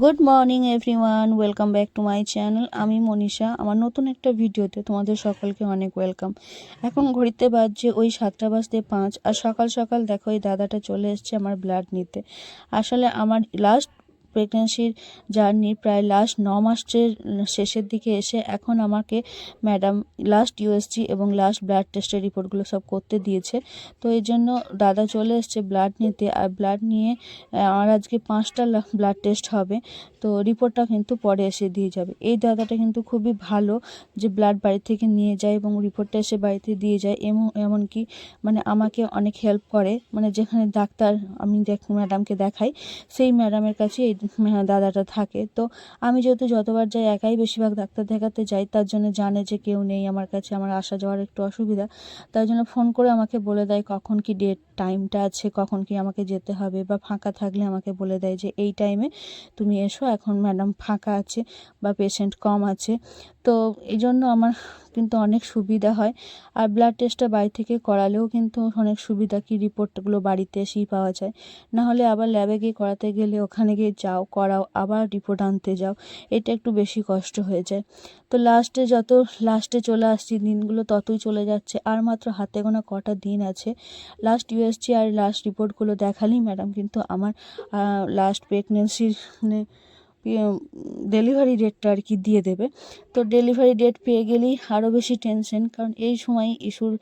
Good morning everyone welcome back to my channel আমি মনীষা। আমার নতুন একটা ভিডিওতে তোমাদের সকলকে অনেক ওয়েলকাম এখন ঘড়িতে বাজছে ওই সাতটা বাজতে পাঁচ, আর সকাল সকাল দেখো এই দাদাটা চলে এসছে আমার ব্লাড নিতে। আসলে আমার লাস্ট প্রেগনেন্সির জার্নি প্রায় লাস্ট ন মাসের শেষের দিকে এসে এখন আমাকে ম্যাডাম লাস্ট ইউএসজি এবং লাস্ট ব্লাড টেস্টের রিপোর্টগুলো সব করতে দিয়েছে। তো এই জন্য দাদা চলে এসছে ব্লাড নিতে আর ব্লাড নিয়ে আমার আজকে পাঁচটা ব্লাড টেস্ট হবে। তো রিপোর্টটা কিন্তু পরে এসে দিয়ে যাবে। এই দাদাটা কিন্তু খুবই ভালো যে ব্লাড বাড়ি থেকে নিয়ে যায় এবং রিপোর্টটা এসে বাড়িতে দিয়ে যায়। এমন এমনকি মানে আমাকে অনেক হেল্প করে। মানে যেখানে ডাক্তার আমি দেখ ম্যাডামকে দেখাই, সেই ম্যাডামের কাছে এই দাদাটা থাকে। তো আমি যেহেতু যতবার যাই একাই বেশিরভাগ ডাক্তার দেখাতে যাই, তার জন্য জানে যে কেউ নেই আমার কাছে, আমার আসা যাওয়ার একটু অসুবিধা। তার জন্য ফোন করে আমাকে বলে দেয় কখন কি ডেট টাইমটা আছে, কখন কি আমাকে যেতে হবে বা ফাঁকা থাকলে আমাকে বলে দেয় যে এই টাইমে তুমি এসো, এখন ম্যাডাম ফাঁকা আছে বা পেশেন্ট কম আছে। তো এই জন্য আমার কিন্তু অনেক সুবিধা হয়। আর ব্লাড টেস্টটা বাড়ি থেকে করালেও কিন্তু অনেক সুবিধা কি রিপোর্টগুলো বাড়িতে এসেই পাওয়া যায়। না হলে আবার ল্যাবে গিয়ে করাতে গেলে ওখানে গিয়ে যাও, করাও, আবার রিপোর্ট আনতে যাও। এটা একটু বেশি কষ্ট হয়ে যায়। তো লাস্টে যত লাস্টে চলে আসছি, দিনগুলো ততই চলে যাচ্ছে। আর মাত্র হাতে গোনা কটা দিন আছে। লাস্ট ইউএসজি আর লাস্ট রিপোর্টগুলো দেখালেই ম্যাডাম কিন্তু আমার লাস্ট প্রেগনেন্সির মানে ডেলিভারি ডেটটা আর কি দিয়ে দেবে। তো ডেলিভারি ডেট পেয়ে গেলেই আরও বেশি টেনশন কারণ এই সময় ইস্যুর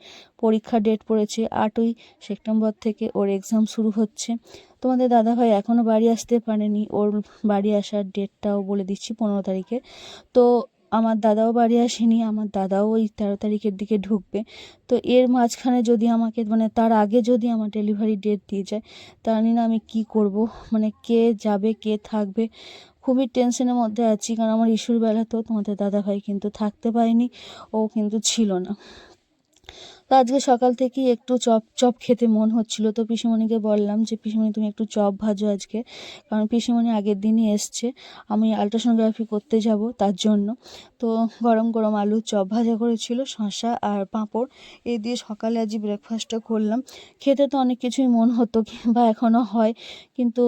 পরীক্ষা ডেট পড়েছে আটই সেপ্টেম্বর থেকে ওর এক্সাম শুরু হচ্ছে। তোমাদের দাদাভাই এখনও বাড়ি আসতে পারেনি, ওর বাড়ি আসার ডেটটাও বলে দিচ্ছি পনেরো তারিখে। তো আমার দাদাও বাড়ি আসেনি, আমার দাদাও ওই তেরো তারিখের দিকে ঢুকবে। তো এর মাঝখানে যদি আমাকে মানে তার আগে যদি আমার ডেলিভারি ডেট দিয়ে যায় জানি না আমি কি করব? মানে কে যাবে, কে থাকবে? খুবই টেনশনের মধ্যে আছি। কারণ আমার ইস্যুর বেলাতেও তোমাদের দাদাভাই কিন্তু থাকতে পারেনি, ও কিন্তু ছিল না। তো আজকে সকাল থেকেই একটু চপ চপ খেতে মন হচ্ছিল। তো পিসিমণিকে বললাম যে, পিসিমণি, তুমি একটু চপ ভাজো আজকে। কারণ পিসিমণি আগের দিনই এসছে। আমি আলট্রাসোনোগ্রাফি করতে যাব তার জন্য। তো গরম গরম আলু চপ ভাজা করেছিল, শসা আর পাঁপড়। এই দিয়ে সকালে আজই ব্রেকফাস্টটা করলাম। খেতে তো অনেক কিছুই মন হতো বা এখনও হয়। কিন্তু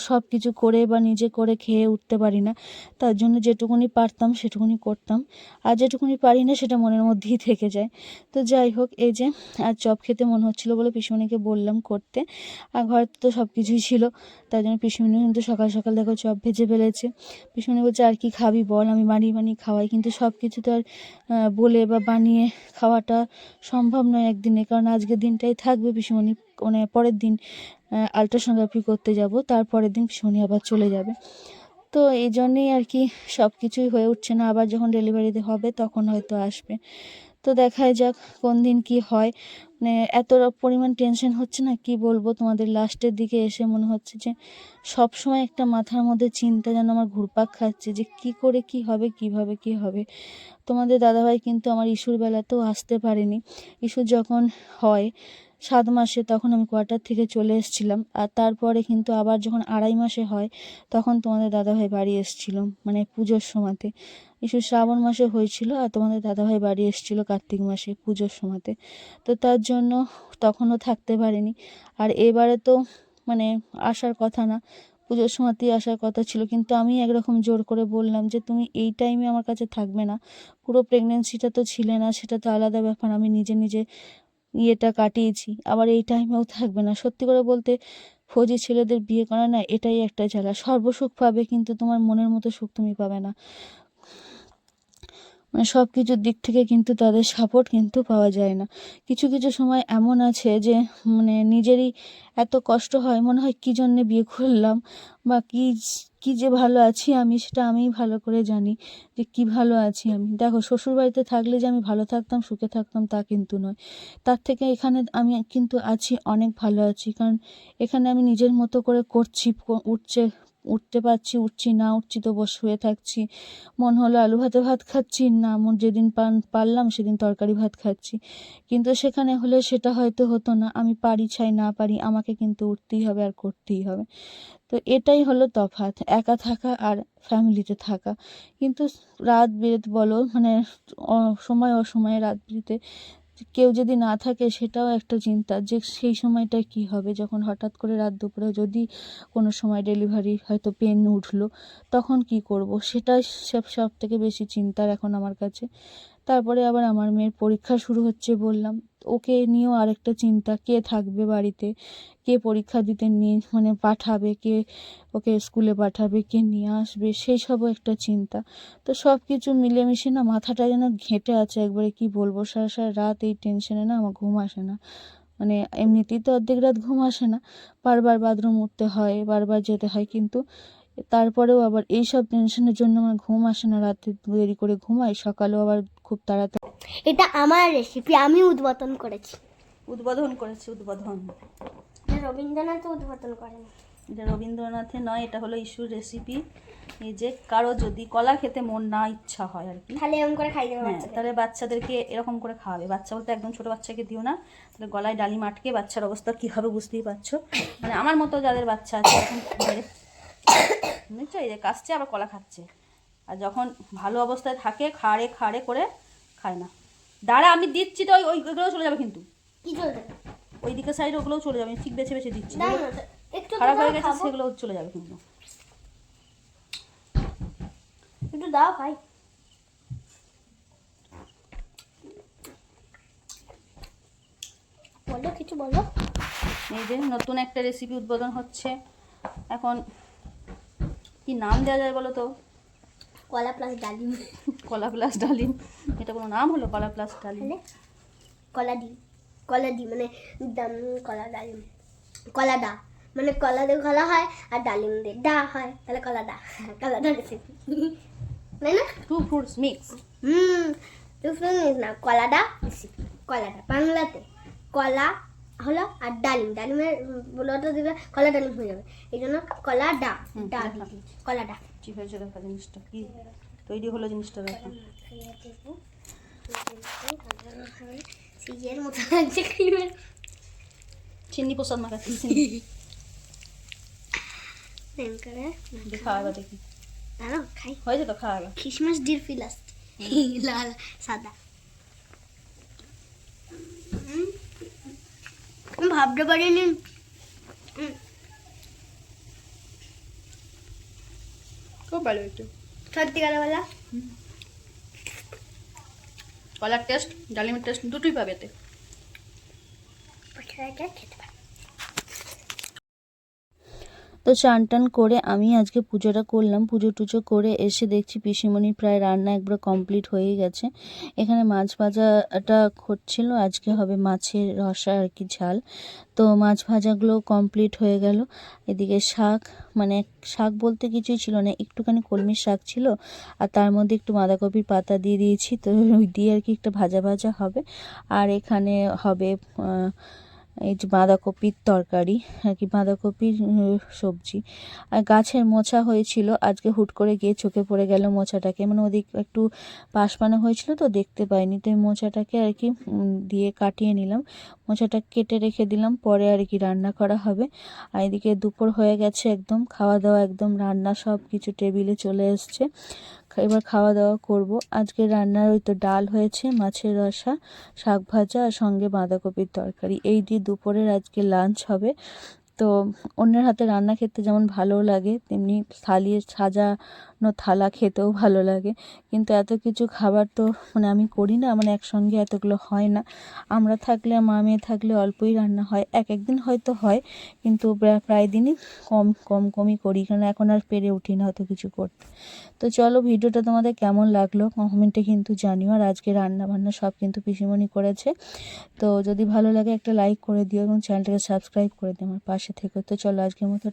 সব কিছু করে বা নিজে করে খেয়ে উঠতে পারি না। তার জন্য যেটুকুনি পারতাম সেটুকুনি করতাম। আর যেটুকুনি পারি না, সেটা মনের মধ্যেই থেকে যায়। তো যাই হোক যে, আর চপ খেতে মনে হচ্ছিল বলে পিসুমণিকে বললাম করতে। আর ঘরে তো সব কিছুই ছিল তার জন্য পিসুমণি কিন্তু সকাল সকাল দেখো চপ ভেজে ফেলেছে। পিসুমণি বলছে, আর কি খাবি বল, আমি বানিয়ে বানিয়ে খাওয়াই। কিন্তু সব কিছু তো আর বলে বা বানিয়ে খাওয়াটা সম্ভব নয় একদিনে। কারণ আজকের দিনটাই থাকবে পিসুমণি মানে পরের দিন আলট্রাসোনোগ্রাফি করতে যাব, তারপরের দিন পিসুমণি আবার চলে যাবে। তো এই জন্যেই আর কি সব কিছুই হয়ে উঠছে না, আবার যখন ডেলিভারিতে হবে তখন হয়তো আসবে। তো দেখাই যাক কোন দিন কি হয়। মানে এত পরিমাণ টেনশন হচ্ছে না, কি বলব? তোমাদের লাস্টের দিকে এসে মনে হচ্ছে যে সব সময় একটা মাথার মধ্যে চিন্তা যেন আমার ঘুরপাক খাচ্ছে যে, কি করে কি হবে, কীভাবে কি হবে? তোমাদের দাদাভাই কিন্তু আমার ইস্যুর বেলাতেও আসতে পারেনি। ইস্যু যখন হয় সাত মাসে তখন আমি কোয়ার্টার থেকে চলে এসেছিলাম। আর তারপরে কিন্তু আবার যখন আড়াই মাসে হয়, তখন তোমাদের দাদাভাই বাড়ি এসেছিল মানে পুজোর সময়তে। ইস্যু শ্রাবণ মাসে হয়েছিল আর তোমাদের দাদাভাই বাড়ি এসেছিল কার্তিক মাসে পুজোর সময়তে। তো তার জন্য তখনও থাকতে পারিনি। আর এবারে তো মানে আসার কথা না, পুজোর সময়তেই আসার কথা ছিল। কিন্তু আমি একরকম জোর করে বললাম যে, তুমি এই টাইমে আমার কাছে থাকবে না। পুরো প্রেগনেন্সিটা তো ছিলে না, সেটা তো আলাদা ব্যাপার। আমি নিজে নিজে ইয়েটা কাটিয়েছি। আবার এই টাইমেও থাকবে না। সত্যি করে বলতে ফৌজি ছেলেদের বিয়ে করা না এটাই একটা জ্বালা। সর্বসুখ পাবে কিন্তু তোমার মনের মতো সুখ তুমি পাবে না। মানে সব কিছুর দিক থেকে কিন্তু তাদের সাপোর্ট কিন্তু পাওয়া যায় না। কিছু কিছু সময় এমন আছে যে মানে নিজেরই এত কষ্ট হয়, মনে হয় কী জন্যে বিয়ে করলাম বা কী কী যে ভালো আছি আমি, সেটা আমিই ভালো করে জানি যে কী ভালো আছি আমি। দেখো, শ্বশুরবাড়িতে থাকলে যে আমি ভালো থাকতাম, সুখে থাকতাম তা কিন্তু নয়। তার থেকে এখানে আমি কিন্তু আছি, অনেক ভালো আছি। কারণ এখানে আমি নিজের মতো করে করছি, উঠছে উঠতে পারছি, উঠছি না, উঠছি তো বস, শুয়ে থাকছি। মন হলো আলু ভাতে ভাত খাচ্ছি, না, মন যেদিন পান, পারলাম সেদিন তরকারি ভাত খাচ্ছি। কিন্তু সেখানে হলে সেটা হয়তো হতো না, আমি পারি ছাই না পারি, আমাকে কিন্তু উঠতেই হবে আর করতেই হবে। তো এটাই হলো তফাৎ, একা থাকা আর ফ্যামিলিতে থাকা। কিন্তু রাত বিরেত বলো মানে সময় অসময়ে রাত বিরেতে কেউ যদি না থাকে সেটাও একটা চিন্তা যে সেই সময়টা কি হবে? যখন হঠাৎ করে রাত দুপুরে যদি কোনো সময় ডেলিভারি হয়তো পেন উঠল, তখন কি করব? সেটাই সব সব থেকে বেশি চিন্তার এখন আমার কাছে। তারপরে আবার আমার মেয়ের পরীক্ষা শুরু হচ্ছে বললাম। ওকে নিয়েও আরেকটা চিন্তা, কে থাকবে বাড়িতে? কে পরীক্ষা দিতে নিয়ে মানে পাঠাবে? কে ওকে স্কুলে পাঠাবে? কে নিয়ে আসবে? সেই সবও একটা চিন্তা। তো সব কিছু মিলেমিশে না মাথাটা যেন ঘেঁটে আছে একবারে, কি বলব? সারা সারা রাত এই টেনশনে না আমার ঘুম আসে না। মানে এমনিতেই তো অর্ধেক রাত ঘুম আসে না। বারবার বাথরুম উঠতে হয়, বারবার যেতে হয়, কিন্তু তারপরেও আবার এই সব টেনশনের জন্য আমার ঘুম আসে না। রাতে দেরি করে ঘুমাই, সকালেও আবার খুব তাড়াতাড়ি। এটা আমার রেসিপি আমি উদ্বোধন করেছি। উদ্বোধন করেছে উদ্বোধন। এটা রবীন্দ্রনাথ উদ্বোধন করেন। এটা রবীন্দ্রনাথের নয় এটা হলো ইস্যুর রেসিপি এই যে কারও যদি কলা খেতে মন না ইচ্ছা হয় আর কি। তাহলে এরকম করে খাই দেবো হ্যাঁ তাহলে বাচ্চাদেরকে এরকম করে খাওয়াবে। বাচ্চা বলতে একদম ছোট বাচ্চাকে দিও না। তাহলে গলায় ডালিম আটকে বাচ্চার অবস্থা কী হবে বুঝতেই পারছ। মানে আমার মতো যাদের বাচ্চা আছে এখন বুঝছ এই যে কাশছে আবার কলা খাচ্ছে। আর যখন ভালো অবস্থায় থাকে খাড়ে খাড়ে করে খায় না। দাঁড়া আমি দিচ্ছি তো ওই ওই- ওইগুলো চলে যাবে কিন্তু। কি চলবে ওই দিকের সাইডে ওগুলোও চলে যাবে ঠিক বেছে বেছে দিচ্ছি। খারাপ হয়ে গেছে সেগুলো চলে যাবে কিন্তু। একটু দাও ভাই। বলো কিছু বলো। এই যে নতুন একটা রেসিপি উদ্বোধন হচ্ছে। এখন কি নাম দেওয়া যায় বলো তো? কলা প্লাস ডালিম। কলা প্লাস ডালিম। এটা কোনো নাম হলো কলা প্লাস ডালিম? কলা ডি কলা ডি মানে দাম- কলা ডালিম। কলা ডা মানে কলা দিয়ে কলা হয় আর ডালিম দিয়ে ডা হয় তাহলে কলা ডা কলা ডা রেসিপি তাই না? টু ফ্রুটস মিক্স হুম তুই শুনিস না কলাডা রেসিপি কলাডা বাংলাতে কলা হলো আর ডালিম। ডালিমের বলতে দিলে কলা ডালিম হয়ে যাবে। এই জন্য কলা ডা ডা কলা ডা। কি হয়েছে দেখা জিনিসটা? কি তৈরি হলো জিনিসটা দেখা। সিজের মতো লাগছে ক্রিমের। চিন্নি প্রসাদ মাখাচ্ছি করে। খাওয়া এবার দেখি। দাঁড়াও খাই। হয়েছে তো খাওয়া এবার। খ্রিসমাস ডির ফিল আসছে। লাল সাদা হুম। আমি ভাবতে পারিনি। খুব ভালো একটু সত্যি কথা কলার টেস্ট ডালিমের টেস্ট দুটোই পাবে এতে। খেতে পারি তো চান টান করে আমি আজকে পুজোটা করলাম। পুজো টুজো করে এসে দেখছি পিসিমণি প্রায় রান্না একবার কমপ্লিট হয়ে গেছে। এখানে মাছ ভাজাটা হচ্ছিল, আজকে হবে মাছের রসা আর কি ঝাল। তো মাছ ভাজাগুলো কমপ্লিট হয়ে গেল। এদিকে শাক মানে শাক বলতে কিছুই ছিল না, একটুখানি কলমির শাক ছিল আর তার মধ্যে একটু বাঁধাকপির পাতা দিয়ে দিয়েছি, তো ওই দিয়ে আর কি একটা ভাজা ভাজা হবে। আর এখানে হবে এই যে বাঁধাকপির তরকারি, আর কি বাঁধাকপির সবজি। আর গাছের মোছা হয়েছিল, আজকে হুট করে গিয়ে চোখে পড়ে গেল মোচাটাকে মানে ওদিক একটু পাশপানা হয়েছিল তো, দেখতে পাইনি। তো এই মোচাটাকে আর কি দিয়ে কাটিয়ে নিলাম। মোচাটা কেটে রেখে দিলাম, পরে আর কি রান্না করা হবে। আর এদিকে দুপুর হয়ে গেছে একদম, খাওয়া দাওয়া একদম, রান্না সব কিছু টেবিলে চলে এসছে। এবার খাওয়া দাওয়া করব। আজকে রান্নার ওই তো ডাল হয়েছে, মাছের রসা, শাক ভাজা আর সঙ্গে বাঁধাকপির তরকারি। এই দিয়ে দুপুরের আজকে লাঞ্চ হবে। তো অন্যের হাতে রান্না খেতে যেমন ভালো লাগে, তেমনি থালিয়ে সাজানো থালা খেতেও ভালো লাগে। কিন্তু এত কিছু খাবার তো মানে আমি করি না মানে একসঙ্গে এতগুলো হয় না। আমরা থাকলে, মা মেয়ে থাকলে অল্পই রান্না হয়, এক একদিন হয়তো হয়, কিন্তু প্রায় দিনই কম কম, কমই করি কারণ এখন আর পেরে উঠি না অত কিছু করতে। তো চলো ভিডিওটা তোমাদের কেমন লাগল কমেন্টে কিন্তু জানিও, আর আজকে রান্না বান্না সব কিন্তু পিসিমণি করেছে। তো যদি ভালো লাগে একটা লাইক করে দিও এবং চ্যানেলটাকে সাবস্ক্রাইব করে দিও, আমার পাশে থেকে। তো চলো আজকের মতো